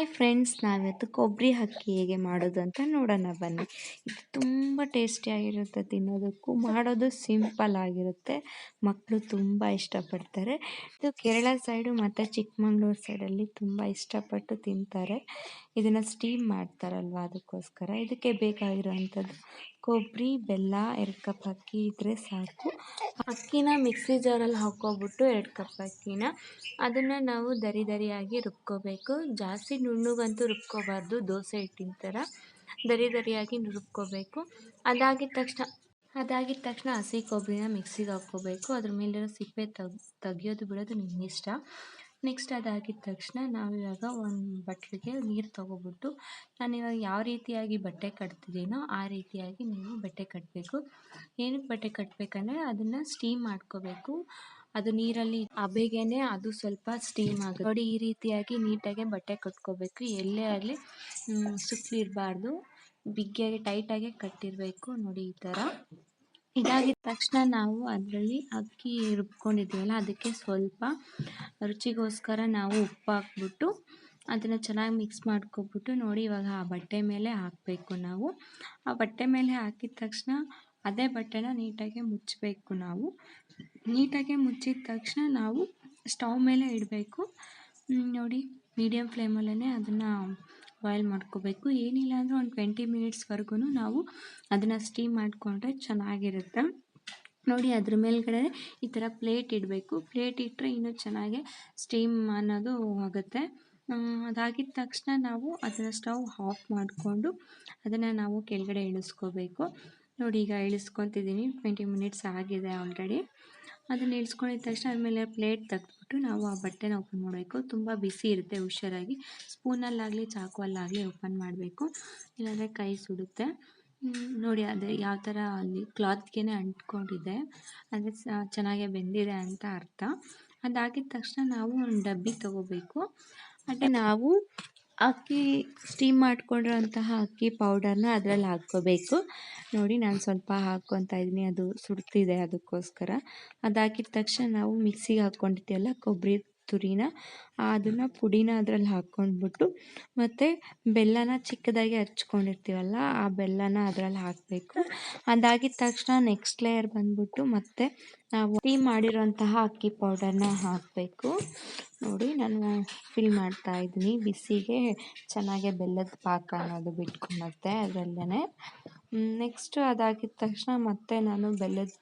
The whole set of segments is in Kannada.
ಹಾಯ್ ಫ್ರೆಂಡ್ಸ್, ನಾವಿವತ್ತು ಕೊಬ್ಬರಿ ಅಕ್ಕಿ ಹೇಗೆ ಮಾಡೋದು ಅಂತ ನೋಡೋಣ, ಬನ್ನಿ. ಇದು ತುಂಬ ಟೇಸ್ಟಿಯಾಗಿರುತ್ತೆ ತಿನ್ನೋದಕ್ಕೂ ಮಾಡೋದು ಸಿಂಪಲ್ ಆಗಿರುತ್ತೆ. ಮಕ್ಕಳು ತುಂಬ ಇಷ್ಟಪಡ್ತಾರೆ. ಇದು ಕೇರಳ ಸೈಡು ಮತ್ತು ಚಿಕ್ಕಮಂಗ್ಳೂರು ಸೈಡಲ್ಲಿ ತುಂಬ ಇಷ್ಟಪಟ್ಟು ತಿಂತಾರೆ. ಇದನ್ನು ಸ್ಟೀಮ್ ಮಾಡ್ತಾರಲ್ವ ಅದಕ್ಕೋಸ್ಕರ. ಇದಕ್ಕೆ ಬೇಕಾಗಿರೋವಂಥದ್ದು ಕೊಬ್ಬರಿ, ಬೆಲ್ಲ ಎರಡು ಕಪ್ ಅಕ್ಕಿ ಇದ್ದರೆ ಸಾಕು. ಅಕ್ಕಿನ ಮಿಕ್ಸಿ ಜಾರಲ್ಲಿ ಹಾಕ್ಕೊಬಿಟ್ಟು ಎರಡು ಕಪ್ ಅಕ್ಕಿನ ಅದನ್ನು ನಾವು ದರಿ ದರಿಯಾಗಿ ರುಬ್ಕೋಬೇಕು. ಜಾಸ್ತಿ ನುಣ್ಣಗಂತೂ ರುಬ್ಕೋಬಾರ್ದು, ದೋಸೆ ಹಿಟ್ಟಿನ ಥರ. ದರಿ ದರಿಯಾಗಿ ರುಬ್ಕೋಬೇಕು. ಅದಾಗಿದ ತಕ್ಷಣ ಅದಾಗಿದ ತಕ್ಷಣ ಹಸಿ ಕೊಬ್ಬರಿನ ಮಿಕ್ಸಿಗೆ ಹಾಕ್ಕೋಬೇಕು. ಅದ್ರ ಮೇಲಿರೋ ಸಿಪ್ಪೆ ತೆಗ್, ತೆಗಿಯೋದು ಬಿಡೋದು ನಿಮ್ಮ ಇಷ್ಟ. ನೆಕ್ಸ್ಟ್ ಅದಾಗಿದ ತಕ್ಷಣ ನಾವು ಇವಾಗ ಒಂದು ಬಟ್ಲಿಗೆ ನೀರು ತೊಗೊಬಿಟ್ಟು ನಾನು ಇವಾಗ ಯಾವ ರೀತಿಯಾಗಿ ಬಟ್ಟೆ ಕಟ್ತಿದ್ದೀನೋ ಆ ರೀತಿಯಾಗಿ ನೀವು ಬಟ್ಟೆ ಕಟ್ಟಬೇಕು ಏನಕ್ಕೆ ಬಟ್ಟೆ ಕಟ್ಟಬೇಕಂದ್ರೆ ಅದನ್ನು ಸ್ಟೀಮ್ ಮಾಡ್ಕೋಬೇಕು. ಅದು ನೀರಲ್ಲಿ ಅಬೆಗೇನೆ ಅದು ಸ್ವಲ್ಪ ಸ್ಟೀಮ್ ಆಗುತ್ತೆ. ನೋಡಿ ಈ ರೀತಿಯಾಗಿ ನೀಟಾಗಿ ಬಟ್ಟೆ ಕಟ್ಕೋಬೇಕು. ಎಲ್ಲೇ ಆಗಲಿ ಸುತ್ತಲಿರಬಾರ್ದು ಬಿಗ್ಗಿಯಾಗಿ ಟೈಟಾಗಿ ಕಟ್ಟಿರಬೇಕು. ನೋಡಿ ಈ ಥರ ಇದಾಗಿದ ತಕ್ಷಣ ನಾವು ಅದರಲ್ಲಿ ಅಕ್ಕಿ ರುಬ್ಕೊಂಡಿದ್ದೀವಲ್ಲ ಅದಕ್ಕೆ ಸ್ವಲ್ಪ ರುಚಿಗೋಸ್ಕರ ನಾವು ಉಪ್ಪು ಹಾಕ್ಬಿಟ್ಟು ಅದನ್ನು ಚೆನ್ನಾಗಿ ಮಿಕ್ಸ್ ಮಾಡ್ಕೊಬಿಟ್ಟು ನೋಡಿ ಇವಾಗ ಆ ಬಟ್ಟೆ ಮೇಲೆ ಹಾಕಬೇಕು ನಾವು. ಆ ಬಟ್ಟೆ ಮೇಲೆ ಹಾಕಿದ ತಕ್ಷಣ ಅದೇ ಬಟ್ಟೆನ ನೀಟಾಗಿ ಮುಚ್ಚಬೇಕು ನಾವು. ನೀಟಾಗಿ ಮುಚ್ಚಿದ ತಕ್ಷಣ ನಾವು ಸ್ಟವ್ ಮೇಲೆ ಇಡಬೇಕು. ನೋಡಿ ಮೀಡಿಯಮ್ ಫ್ಲೇಮಲ್ಲೇ ಅದನ್ನು ಬಾಯ್ಲ್ ಮಾಡ್ಕೋಬೇಕು. ಏನಿಲ್ಲ ಅಂದರೂ ಒಂದು ಟ್ವೆಂಟಿ ಮಿನಿಟ್ಸ್ವರೆಗೂ ನಾವು ಅದನ್ನು ಸ್ಟೀಮ್ ಮಾಡಿಕೊಂಡ್ರೆ ಚೆನ್ನಾಗಿರುತ್ತೆ. ನೋಡಿ ಅದ್ರ ಮೇಲ್ಗಡೆ ಈ ಥರ ಪ್ಲೇಟ್ ಇಡಬೇಕು. ಪ್ಲೇಟ್ ಇಟ್ಟರೆ ಇನ್ನೂ ಚೆನ್ನಾಗಿ ಸ್ಟೀಮ್ ಅನ್ನೋದು ಆಗುತ್ತೆ. ಅದಾಗಿದ ತಕ್ಷಣ ನಾವು ಅದನ್ನು ಸ್ಟವ್ ಆಫ್ ಮಾಡಿಕೊಂಡು ಅದನ್ನು ನಾವು ಕೆಳಗಡೆ ಇಳಿಸ್ಕೋಬೇಕು. ನೋಡಿ ಈಗ ಇಳಿಸ್ಕೊತಿದ್ದೀನಿ ಟ್ವೆಂಟಿ ಮಿನಿಟ್ಸ್ ಆಗಿದೆ ಆಲ್ರೆಡಿ ಅದನ್ನು ಇಳಿಸ್ಕೊಂಡಿದ ತಕ್ಷಣ ಆಮೇಲೆ ಪ್ಲೇಟ್ ತೆಗೆದ್ಬಿಟ್ಟು ನಾವು ಆ ಬಟ್ಟೆನ ಓಪನ್ ಮಾಡಬೇಕು. ತುಂಬ ಬಿಸಿ ಇರುತ್ತೆ ಹುಷಾರಾಗಿ. ಸ್ಪೂನಲ್ಲಾಗಲಿ ಚಾಕುವಲ್ಲಾಗಲಿ ಓಪನ್ ಮಾಡಬೇಕು. ಇಲ್ಲಾಂದರೆ ಕೈ ಸುಡುತ್ತೆ. ನೋಡಿ ಅದೇ ಯಾವ ಥರ ಅಲ್ಲಿ ಕ್ಲಾತ್ಗೆ ಅಂಟ್ಕೊಂಡಿದೆ. ಅಂದರೆ ಚೆನ್ನಾಗೆ ಬೆಂದಿದೆ ಅಂತ ಅರ್ಥ. ಅದಾಗಿದ ತಕ್ಷಣ ನಾವು ಒಂದು ಡಬ್ಬಿ ತೊಗೋಬೇಕು. ಅದೇ ನಾವು ಅಕ್ಕಿ ಸ್ಟೀಮ್ ಮಾಡ್ಕೊಂಡಿರೋಂತಹ ಅಕ್ಕಿ ಪೌಡರ್ನ ಅದರಲ್ಲಿ ಹಾಕ್ಕೋಬೇಕು. ನೋಡಿ ನಾನು ಸ್ವಲ್ಪ ಹಾಕ್ಕೊತಾ ಇದ್ದೀನಿ, ಅದು ಸುಡ್ತಿದೆ ಅದಕ್ಕೋಸ್ಕರ. ಅದಾಕಿದ ತಕ್ಷಣ ನಾವು ಮಿಕ್ಸಿಗೆ ಹಾಕ್ಕೊಂಡಿರ್ತೀವಲ್ಲ ಕೊಬ್ಬರಿ ತುರಿನ, ಅದನ್ನು ಪುಡಿನ ಅದರಲ್ಲಿ ಹಾಕ್ಕೊಂಡ್ಬಿಟ್ಟು ಮತ್ತು ಬೆಲ್ಲನ ಚಿಕ್ಕದಾಗಿ ಹಚ್ಕೊಂಡಿರ್ತೀವಲ್ಲ, ಆ ಬೆಲ್ಲನ ಅದರಲ್ಲಿ ಹಾಕಬೇಕು. ಅದಾಗಿದ ತಕ್ಷಣ ನೆಕ್ಸ್ಟ್ ಲೇಯರ್ ಬಂದ್ಬಿಟ್ಟು ಮತ್ತೆ ನಾವು ಟೀ ಮಾಡಿರೋಂತಹ ಅಕ್ಕಿ ಪೌಡರ್ನ ಹಾಕಬೇಕು. ನೋಡಿ ನಾನು ಫಿಲ್ ಮಾಡ್ತಾ ಇದ್ದೀನಿ. ಬಿಸಿಗೆ ಚೆನ್ನಾಗೆ ಬೆಲ್ಲದ ಪಾಕ ಅನ್ನೋದು ಬಿಟ್ಕೊಳುತ್ತೆ ಅದರಲ್ಲೇ ನೆಕ್ಸ್ಟು ಅದಾಗಿದ ತಕ್ಷಣ ಮತ್ತೆ ನಾನು ಬೆಲ್ಲದ,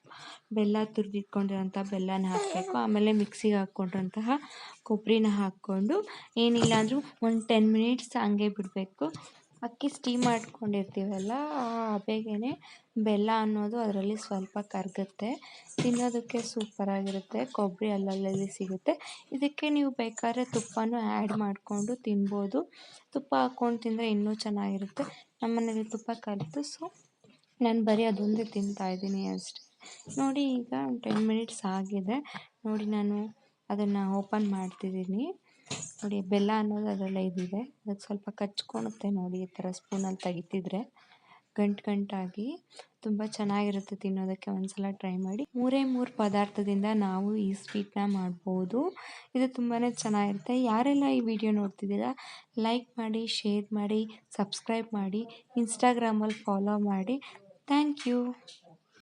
ಬೆಲ್ಲ ತುರಿದಿಟ್ಕೊಂಡಿರೋಂಥ ಬೆಲ್ಲನ ಹಾಕಬೇಕು. ಆಮೇಲೆ ಮಿಕ್ಸಿಗೆ ಹಾಕ್ಕೊಂಡಿರೋಂತಹ ಕೊಬ್ಬರಿನ ಹಾಕ್ಕೊಂಡು ಏನಿಲ್ಲ ಅಂದರೂ ಒಂದು ಟೆನ್ ಮಿನಿಟ್ಸ್ ಹಂಗೆ ಬಿಡಬೇಕು. ಅಕ್ಕಿ ಸ್ಟೀಮ್ ಮಾಡ್ಕೊಂಡಿರ್ತೀವಲ್ಲ ಹಬೆಗೇ ಬೆಲ್ಲ ಅನ್ನೋದು ಅದರಲ್ಲಿ ಸ್ವಲ್ಪ ಕರಗುತ್ತೆ. ತಿನ್ನೋದಕ್ಕೆ ಸೂಪರಾಗಿರುತ್ತೆ ಕೊಬ್ಬರಿ ಅಲ್ಲಲ್ಲಿ ಸಿಗುತ್ತೆ. ಇದಕ್ಕೆ ನೀವು ಬೇಕಾದ್ರೆ ತುಪ್ಪನೂ ಆ್ಯಡ್ ಮಾಡಿಕೊಂಡು ತಿನ್ಬೋದು. ತುಪ್ಪ ಹಾಕ್ಕೊಂಡು ತಿಂದರೆ ಇನ್ನೂ ಚೆನ್ನಾಗಿರುತ್ತೆ. ನಮ್ಮ ಮನೇಲಿ ತುಪ್ಪ ಕಲಿತು ಸೊ ನಾನು ಬರೀ ಅದೊಂದೇ ತಿಂತಾಯಿದ್ದೀನಿ ಅಷ್ಟೆ. ನೋಡಿ ಈಗ ಟೆನ್ ಮಿನಿಟ್ಸ್ ಆಗಿದೆ. ನೋಡಿ ನಾನು ಅದನ್ನು ಓಪನ್ ಮಾಡ್ತಿದ್ದೀನಿ. ನೋಡಿ, ಬೆಲ್ಲ ಅನ್ನೋದು ಅದರಲ್ಲೇ ಇದಿದೆ. ಅದಕ್ಕೆ ಸ್ವಲ್ಪ ಕಚ್ಕೊಳುತ್ತೆ ನೋಡಿ, ಈ ಥರ ಸ್ಪೂನಲ್ಲಿ ತೆಗಿತಿದ್ರೆ. ಗಂಟು ಗಂಟಾಗಿ ತುಂಬ ಚೆನ್ನಾಗಿರುತ್ತೆ ತಿನ್ನೋದಕ್ಕೆ ಒಂದ್ಸಲ ಟ್ರೈ ಮಾಡಿ. ಮೂರೇ ಮೂರು ಪದಾರ್ಥದಿಂದ ನಾವು ಈ ಸ್ವೀಟ್ನ ಮಾಡ್ಬೋದು. ಇದು ತುಂಬಾ ಚೆನ್ನಾಗಿರುತ್ತೆ. ಯಾರೆಲ್ಲ ಈ ವಿಡಿಯೋ ನೋಡ್ತಿದ್ದೀರಾ, ಲೈಕ್ ಮಾಡಿ, ಶೇರ್ ಮಾಡಿ, ಸಬ್ಸ್ಕ್ರೈಬ್ ಮಾಡಿ, ಇನ್ಸ್ಟಾಗ್ರಾಮಲ್ಲಿ ಫಾಲೋ ಮಾಡಿ. Thank you.